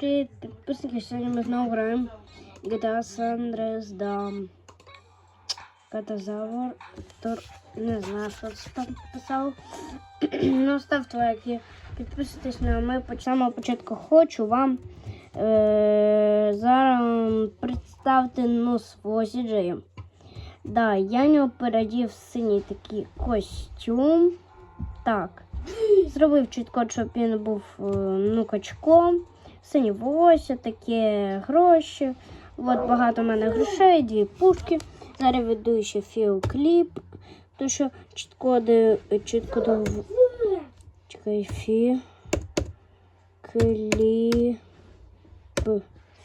Привіт, підписники. Сьогодні ми знову граємо GTA San да. Катазавр. Тор... Не знаю, це там писав. ну, ставте лайки. Підписуйтесь на ми по самого початку хочу вам е- зараз представити ну, свого сіджея. Да, я нього передів синій такий костюм. Так. Зробив чітко, щоб він був е, ну, качком. Сині волосся, такі гроші. От багато в мене грошей, дві пушки. Зараз веду ще фіокліп. То що чітко чітко до чекай фі. Кліп.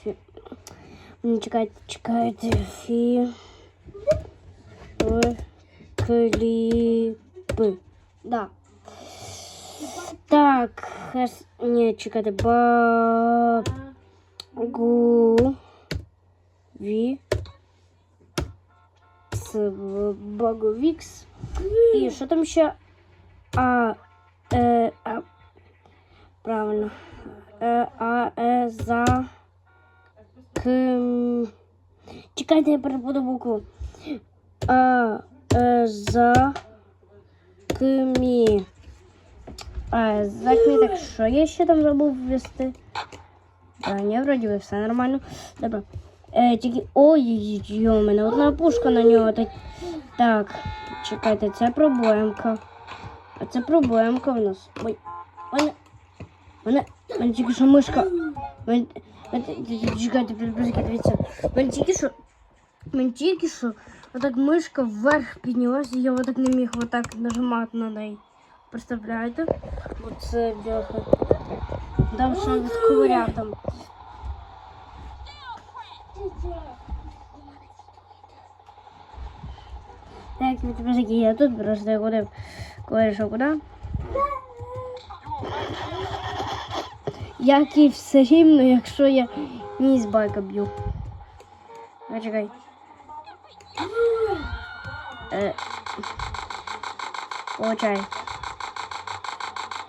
Фі. Чекайте, чекайте, фі. Кліп. Да. Так, хес... Ні, чекайте, ба... Гу... Ві... С... Баговікс. І що там ще? А... Е... А... Правильно. Е... А... Е... За... Ким... Чекайте, я перебуду букву. А... Е... За... Кимі... А, закміток, що я ще там забув ввести? А, ні, вроді би все нормально. Добре. Е, тільки. Ой, у мене одна пушка на нього. Так, так чекайте, це проблемка. А це проблемка в нас. Ой, мене. Мене. Мене тільки що мишка. Мене, чекайте, дивіться. Мене тільки що. Мене тільки що. Отак мишка вверх піднялася, і я отак не міг отак нажимати на неї. Представляєте? Оце бляха. Дам що відковиряв. Так, відписики, я тут просто я куди кое-що куди. Як і все рівно, якщо я ні з байка б'ю. А, чекай. Е, Получай.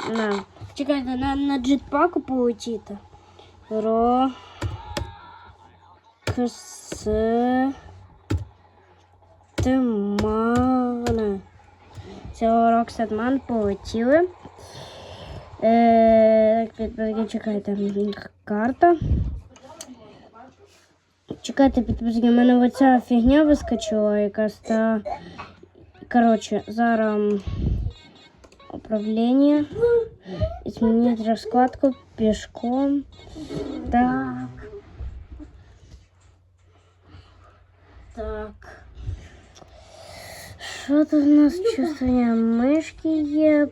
На. Чекайте, на, на джетпаку полетіти. Ро. Кс. Тимана. Це Роксетман полетіли. Е, чекайте. Карта. Чекайте, підписки, в мене оця фігня вискочила, якась та. Коротше, зараз управление. Изменить раскладку пешком. Так. Так. Тут у нас чувствування мишки є?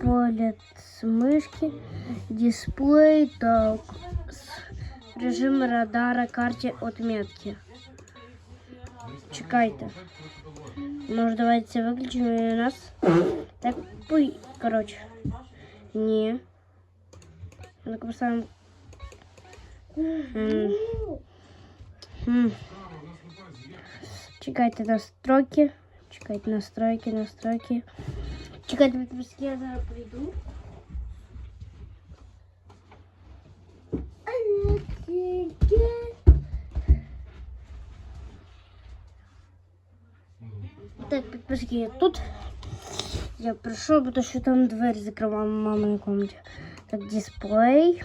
Полет з мишки, дисплей, так. Режим радара, карті отметки. Чекайте. Может, давайте це виключимо і у нас. Так, пуй, короче. Не. Ну-ка поставим. Чекайте настройки. Чекайте настройки, настройки. Чекайте, я зараз прийду. Так, підписки, я тут. Я прийшов, бо то що там двері закривала мама на комнаті. Так, дисплей.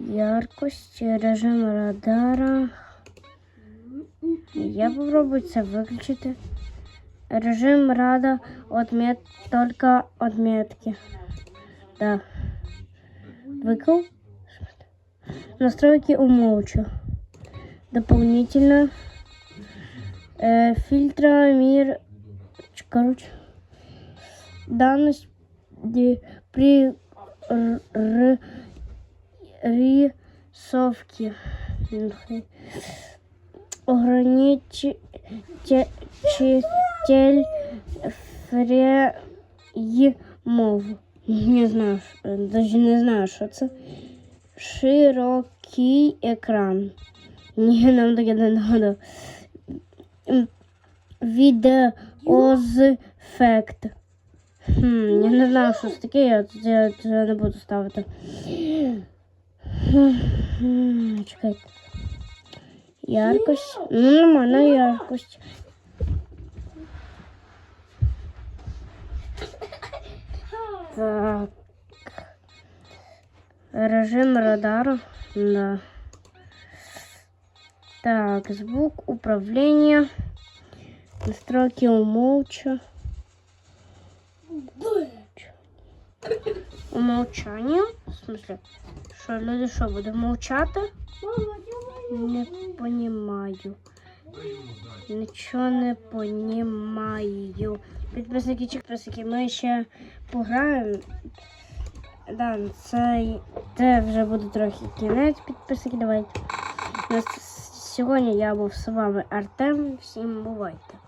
Яркость, режим радара. Я попробую це виключити. Режим рада отмет только отметки. Да. Выкл. Настройки умолчу. Дополнительно. Э, фильтра мир. Короче. Данность при рисовке. Ограничитель фреймов. Не знаю, даже не знаю, що це. Широкий екран. Ні, нам таке не надо. М, Відеоефект. Хм, я не знаю, що це таке, я це, не буду ставити. Чекайте. Яркость. Ну, нормально яркость. Так. Режим радара. Да. Так, звук управления. Настройки умолча. Умолчання? В смысле? Що люди що, будуть мовчати? Не понімаю. Нічого не понімаю. Підписники чи підписники, ми ще пограємо. Да, це, це вже буде трохи кінець підписники. Давайте. На с- Сьогодні я був з вами Артем. Всім бувайте.